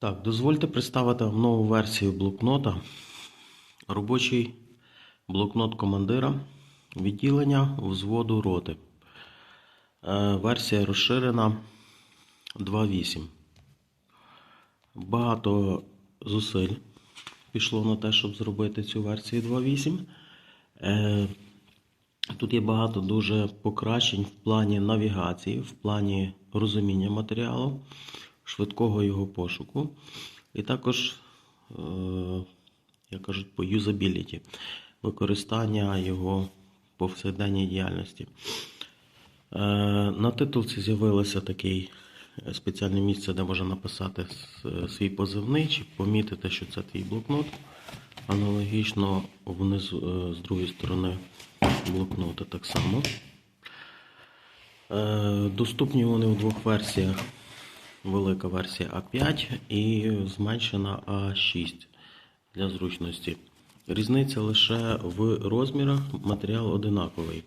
Так, дозвольте представити вам нову версію блокнота. Робочий блокнот командира відділення взводу роти. Е, Версія розширена 2.8. Багато зусиль пішло на те, щоб зробити цю версію 2.8. Е, Тут є багато дуже покращень в плані навігації, в плані розуміння матеріалу, швидкого його пошуку, і також, е, як кажуть, по юзабіліті, використання його повсякденній діяльності. Е, На титулці з'явилося таке спеціальне місце, де можна написати свій позивний чи помітити, що це твій блокнот. Аналогічно внизу е, з другої сторони блокнота так само. Доступні вони у двох версіях. Велика версія А5 і зменшена А6 для зручності. Різниця лише в розмірах, матеріал одинаковий.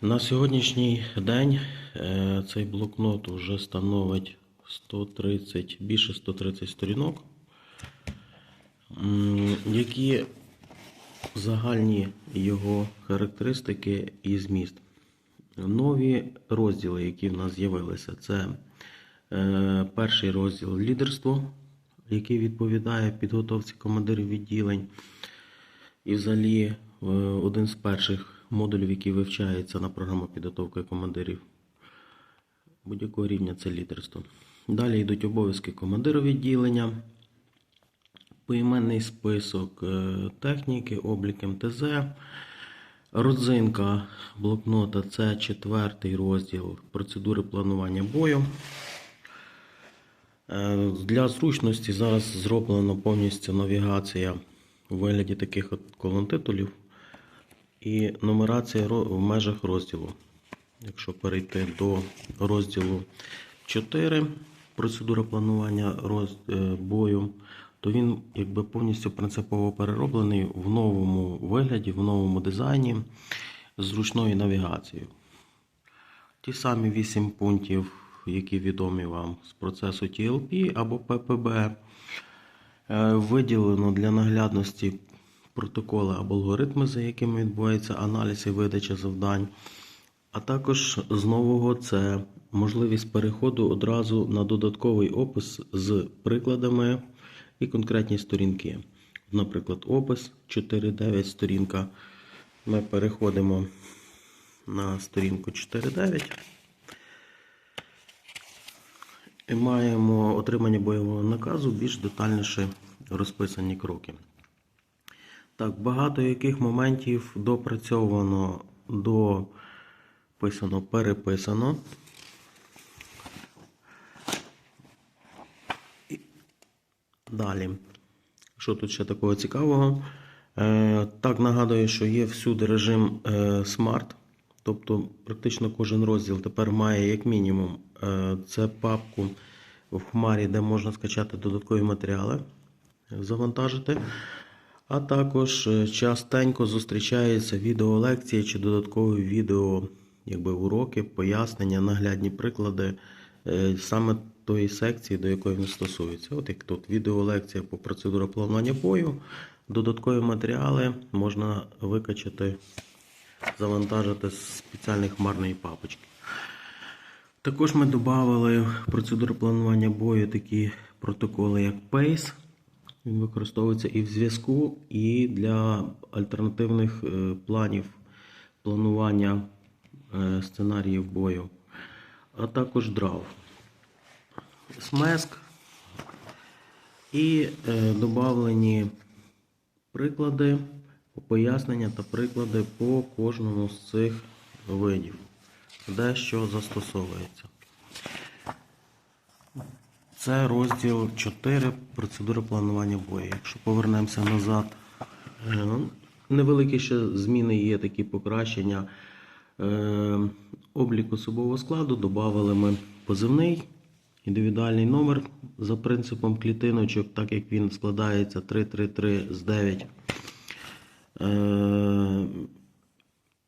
На сьогоднішній день е, цей блокнот вже становить 130, більше 130 сторінок. Які загальні його характеристики і зміст? Нові розділи, які в нас з'явилися, це перший розділ лідерство, який відповідає підготовці командирів відділень. І взагалі е, один з перших модулів, який вивчається на програму підготовки командирів будь-якого рівня це лідерство. Далі йдуть обов'язки командира відділення, поіменний список е, техніки, облік МТЗ, родзинка блокнота це четвертий розділ процедури планування бою. Е, Для зручності зараз зроблена повністю навігація у вигляді таких от колон титулів і нумерація в межах розділу. Якщо перейти до розділу 4, процедура планування е, бою, то він якби повністю принципово перероблений в новому вигляді, в новому дизайні з зручною навігацією. Ті самі 8 пунктів, які відомі вам з процесу TLP або ППБ, е, виділено для наглядності протоколи або алгоритми, за якими відбувається аналіз і видача завдань. А також з нового це можливість переходу одразу на додатковий опис з прикладами і конкретні сторінки. Наприклад, опис 4.9 сторінка. Ми переходимо на сторінку 4.9 і маємо отримання бойового наказу більш детальніше розписані кроки. Так, багато яких моментів допрацьовано до писано, переписано. І Далі. Що тут ще такого цікавого? Е, так, нагадую, що є всюди режим е, Smart. Тобто, практично кожен розділ тепер має як мінімум е, це папку в Хмарі, де можна скачати додаткові матеріали, завантажити. А також е, частенько зустрічаються відеолекції чи додаткові відео, якби уроки, пояснення, наглядні приклади е, саме тої секції, до якої він стосується. От як тут відеолекція по процедурі планування бою, додаткові матеріали можна викачати, завантажити з спеціальної хмарної папочки. Також ми додали в процедуру планування бою такі протоколи, як PACE. Він використовується і в зв'язку, і для альтернативних е, планів планування е, сценаріїв бою, а також DRAW. SMESC і е, додавлені приклади, пояснення та приклади по кожному з цих видів, де що застосовується. Це розділ 4 процедури планування бою. Якщо повернемося назад, е, невеликі ще зміни є такі покращення. Е, Облік особового складу додали ми позивний, індивідуальний номер за принципом клітиночок, так як він складається 333 з 9 е,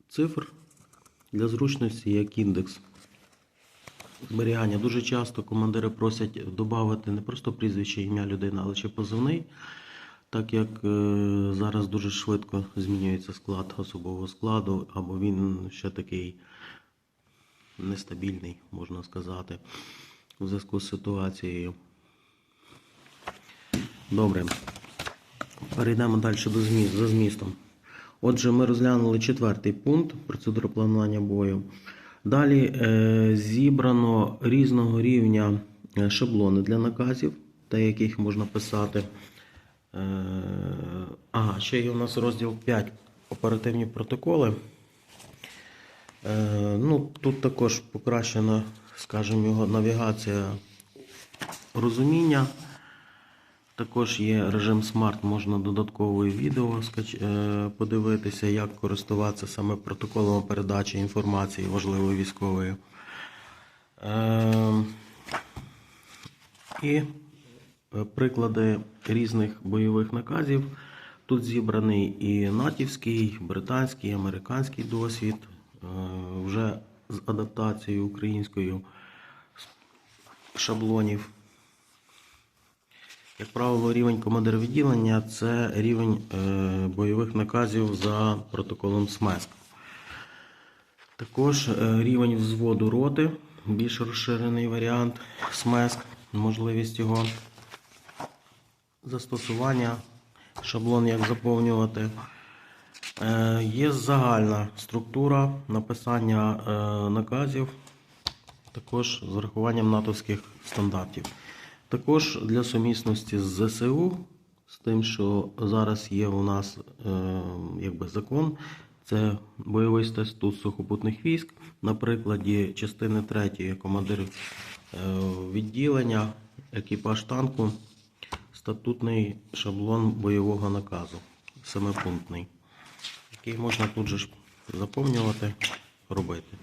цифр для зручності як індекс. зберігання. Дуже часто командири просять додати не просто прізвище, ім'я людини, але ще позивний. Так як е, зараз дуже швидко змінюється склад особового складу, або він ще такий нестабільний, можна сказати, у зв'язку з ситуацією. Добре. Перейдемо далі до зміст, за змістом. Отже, ми розглянули четвертий пункт процедури планування бою. Далі е, зібрано різного рівня е, шаблони для наказів, та яких можна писати. Е, ага, ще є у нас розділ 5 оперативні протоколи. Ну, тут також покращена, скажімо, його навігація розуміння. Також є режим Smart, можна додаткове відео е, подивитися, як користуватися саме протоколом передачі інформації важливої військової. Е, І е, приклади різних бойових наказів. Тут зібраний і натівський, британський, американський досвід, вже з адаптацією українською шаблонів. Як правило, рівень командира відділення це рівень е, бойових наказів за протоколом СМЕСК. Також е, рівень взводу роти, більш розширений варіант СМЕСК, можливість його застосування, шаблон як заповнювати. Е, Є загальна структура написання наказів, також з врахуванням натовських стандартів. Також для сумісності з ЗСУ, з тим, що зараз є у нас е, якби закон, це бойовий статут сухопутних військ. На прикладі частини 3 командир е, відділення, екіпаж танку, статутний шаблон бойового наказу, семипунктний, який можна тут же заповнювати, робити.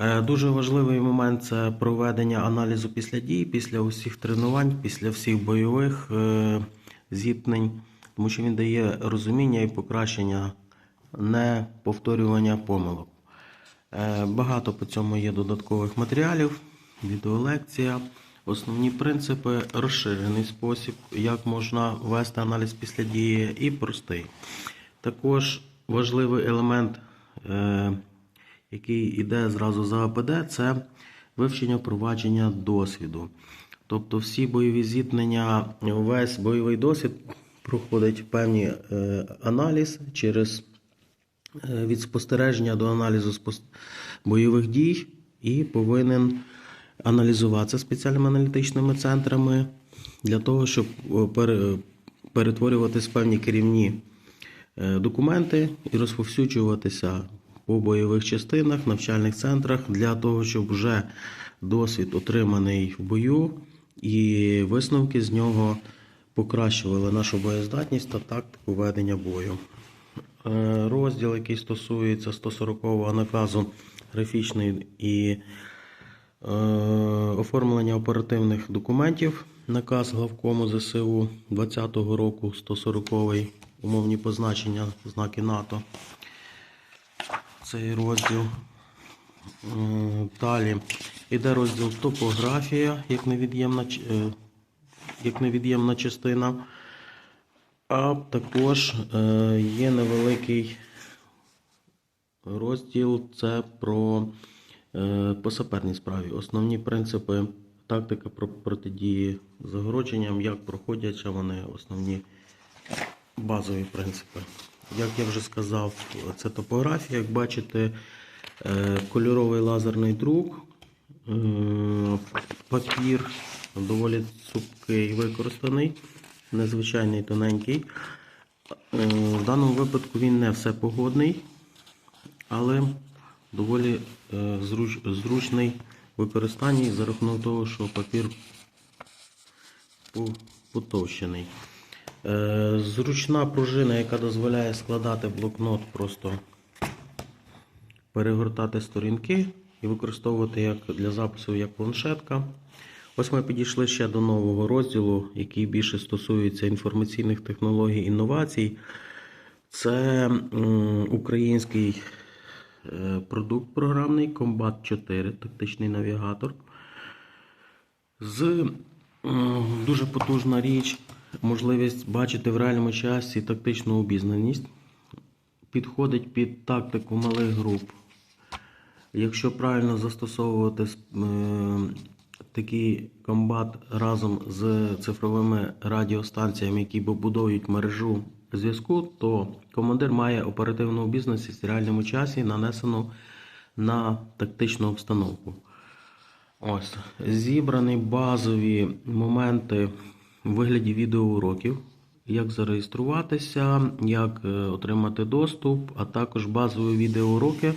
Е, Дуже важливий момент це проведення аналізу після дій, після усіх тренувань, після всіх бойових е, зіткнень, тому що він дає розуміння і покращення не повторювання помилок. Е, Багато по цьому є додаткових матеріалів, відеолекція. Основні принципи, розширений спосіб, як можна вести аналіз після дії, і простий. Також важливий елемент, який йде зразу за АПД, це вивчення впровадження досвіду. Тобто всі бойові зіткнення, весь бойовий досвід проходить певний е, аналіз через е, від спостереження до аналізу бойових дій і повинен аналізуватися спеціальними аналітичними центрами для того, щоб е, пере- перетворюватись в певні керівні документи і розповсюджуватися по бойових частинах, навчальних центрах для того, щоб вже досвід отриманий в бою і висновки з нього покращували нашу боєздатність та тактику ведення бою. Е, Розділ, який стосується 140-го наказу графічний і е, оформлення оперативних документів, наказ главкому ЗСУ 20-го року, 140-й, умовні позначення, знаки НАТО. Цей розділ. Далі йде розділ топографія, як невід'ємна, е, як невід'ємна частина. А також е, є невеликий розділ це про е, по саперній справі. Основні принципи тактика протидії загородженням, як проходять вони основні базові принципи. Як я вже сказав, це топографія. Як бачите, е, кольоровий лазерний друк, е, папір доволі цупкий використаний, незвичайний тоненький. Е, В даному випадку він не всепогодний, але доволі зручний в використанні за рахунок того, що папір потовщений. Е, Зручна пружина, яка дозволяє складати блокнот, просто перегортати сторінки і використовувати як для запису як планшетка. Ось ми підійшли ще до нового розділу, який більше стосується інформаційних технологій інновацій. Це український е, продукт програмний Combat 4, тактичний навігатор. З дуже потужна річ, можливість бачити в реальному часі тактичну обізнаність. Підходить під тактику малих груп. Якщо правильно застосовувати е, такий комбат разом з цифровими радіостанціями, які побудують мережу зв'язку, то командир має оперативну обізнаність в реальному часі, нанесену на тактичну обстановку. Ось зібрані базові моменти в вигляді відеоуроків, як зареєструватися, як е, отримати доступ, а також базові відеоуроки.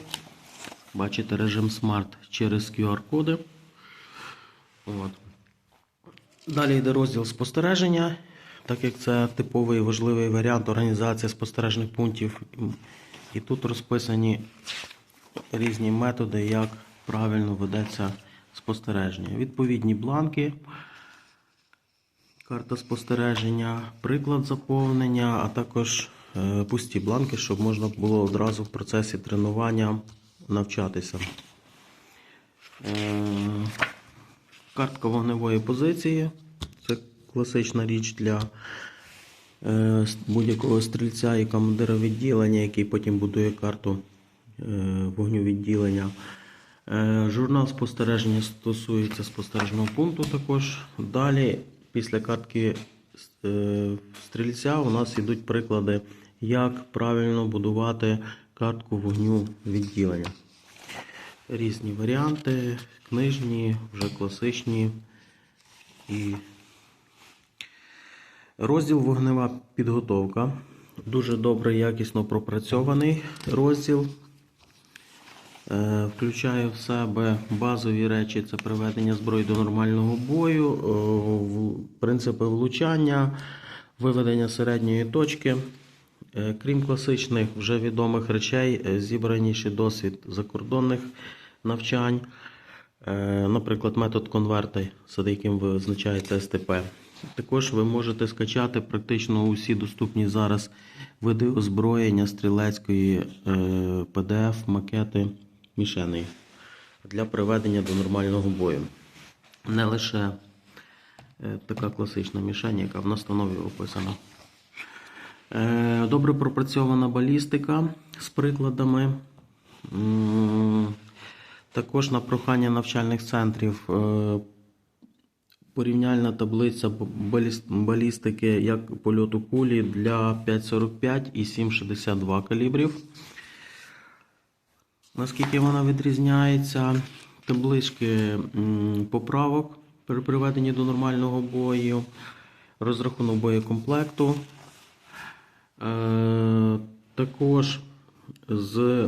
Бачите режим Smart через QR-коди. Далі йде розділ спостереження, так як це типовий важливий варіант організації спостережних пунктів. І тут розписані різні методи, як правильно ведеться спостереження. Відповідні бланки, карта спостереження, приклад заповнення, а також е, пусті бланки, щоб можна було одразу в процесі тренування навчатися. Е, Картка вогневої позиції. Це класична річ для е, будь-якого стрільця і командира відділення, який потім будує карту вогню відділення. Журнал спостереження стосується спостережного пункту також. Далі, після картки е, стрільця, у нас йдуть приклади, як правильно будувати картку вогню відділення. Різні варіанти, книжні, вже класичні і Розділ вогнева підготовка. Дуже добре, якісно пропрацьований розділ. Е, Включає в себе базові речі: це приведення зброї до нормального бою, е, принципи влучання, виведення середньої точки. Е, Крім класичних вже відомих речей, зібрані ще досвід закордонних навчань. Наприклад, метод конверти, за яким ви визначаєте СТП. Також ви можете скачати практично усі доступні зараз види озброєння стрілецької PDF, макети мішеней для приведення до нормального бою. Не лише е, така класична мішень, яка в настанові описана. Е, Добре пропрацьована балістика з прикладами. Також на прохання навчальних центрів е, порівняльна таблиця балістики як польоту кулі для 5,45 і 7,62 калібрів. Наскільки вона відрізняється? Таблички поправок при приведенні до нормального бою, розрахунок боєкомплекту. Е, Також з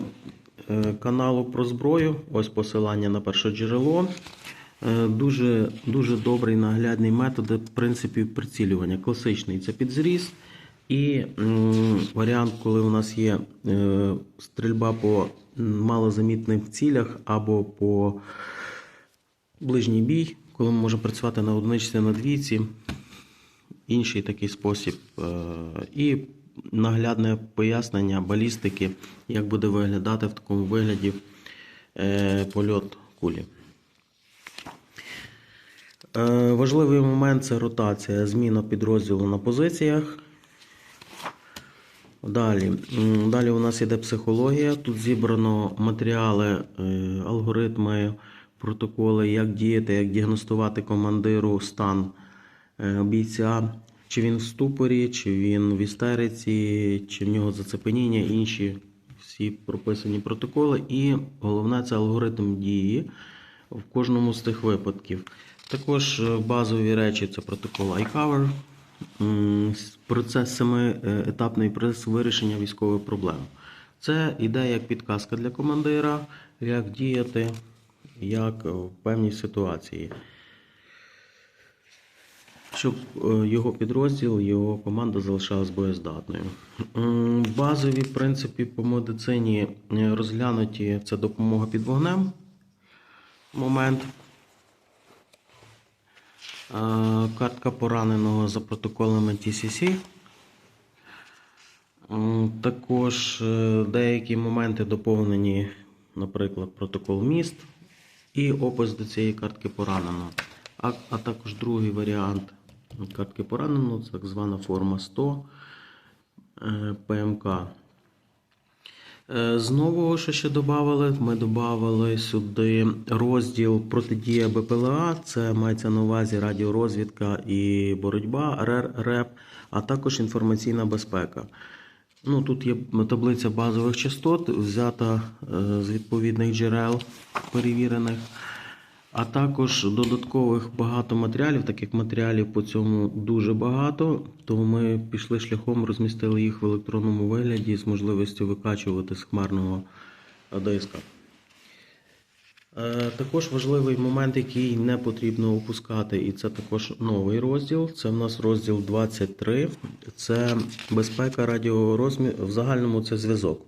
е, каналу про зброю, ось посилання на перше джерело. Е, Дуже, дуже добрий наглядний метод принципів прицілювання. Класичний це підзріз. І варіант, коли у нас є стрільба по малозамітних цілях або по ближній бій, коли ми можемо працювати на одиничці, на двійці інший такий спосіб. Е, І наглядне пояснення балістики, як буде виглядати в такому вигляді е, польот кулі. Е, Важливий момент це ротація, зміна підрозділу на позиціях. Далі, далі у нас іде психологія. Тут зібрано матеріали, е, алгоритми, протоколи, як діяти, як діагностувати командиру стан е, бійця, чи він в ступорі, чи він в істериці, чи в нього зацепеніння, інші всі прописані протоколи. І головне це алгоритм дії в кожному з цих випадків. Також е, базові речі це протокол iCover, процес семиетапний процес вирішення військових проблем. Це іде як підказка для командира, як діяти, як в певній ситуації. Щоб е, його підрозділ, його команда залишалась боєздатною. Базові принципи по медицині е, розглянуті це допомога під вогнем. Момент. Картка пораненого за протоколами TCC. Також е, деякі моменти доповнені наприклад, протокол міст і опис до цієї картки пораненого. А, а також другий варіант картки пораненого, так звана форма 100 е, ПМК. Е, З нового, що ще додали, ми додали сюди розділ протидія БПЛА, це мається на увазі радіорозвідка і боротьба, РР, а також інформаційна безпека. Ну, тут є таблиця базових частот, взята е, з відповідних джерел перевірених, а також додаткових багато матеріалів, так як матеріалів по цьому дуже багато, то ми пішли шляхом, розмістили їх в електронному вигляді з можливістю викачувати з хмарного диска. Е, Також важливий момент, який не потрібно опускати, і це також новий розділ. Це в нас розділ 23. Це безпека радіорозмі... В загальному це зв'язок.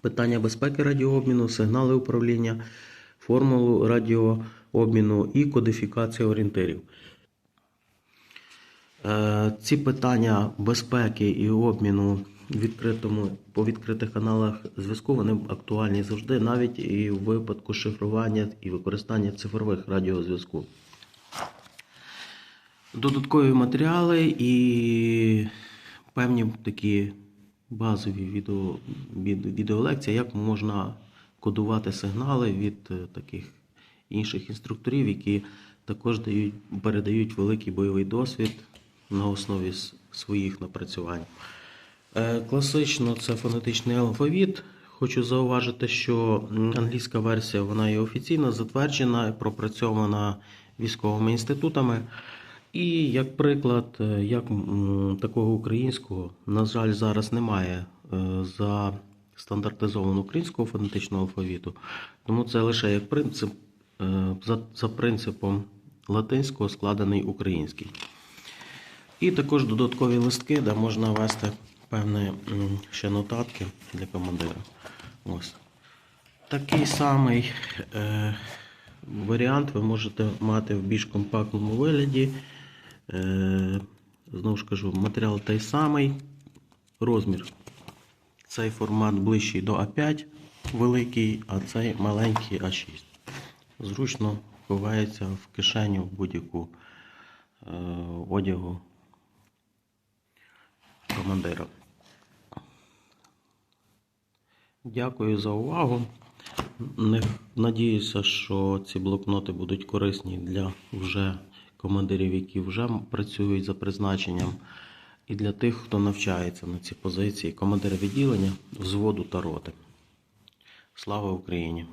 Питання безпеки радіообміну, сигнали управління, формулу радіообміну і кодифікація орієнтирів. Е, Ці питання безпеки і обміну відкритому по відкритих каналах зв'язку вони актуальні завжди, навіть і в випадку шифрування і використання цифрових радіозв'язку. Додаткові матеріали і певні такі базові відео, відеолекції, як можна кодувати сигнали від е, таких інших інструкторів, які також дають, передають великий бойовий досвід на основі своїх напрацювань. Е, Класично це фонетичний алфавіт. Хочу зауважити, що англійська версія вона є офіційно затверджена, пропрацьована військовими інститутами. І як приклад, е, як такого українського, на жаль, зараз немає за стандартизованого українського фонетичного алфавіту. Тому це лише як принцип, е, за, за принципом латинського складений український. І також додаткові листки, де можна ввести певні ще нотатки для командира. Ось. Такий самий е, варіант ви можете мати в більш компактному вигляді. Е, знову ж кажу, матеріал той самий. Розмір. Цей формат ближчий до А5 великий, а цей маленький А6. Зручно ховається в кишеню в будь-яку е, одягу командира. Дякую за увагу. Надіюся, що ці блокноти будуть корисні для вже командирів, які вже працюють за призначенням, і для тих, хто навчається на ці позиції, командира відділення, взводу та роти. Слава Україні!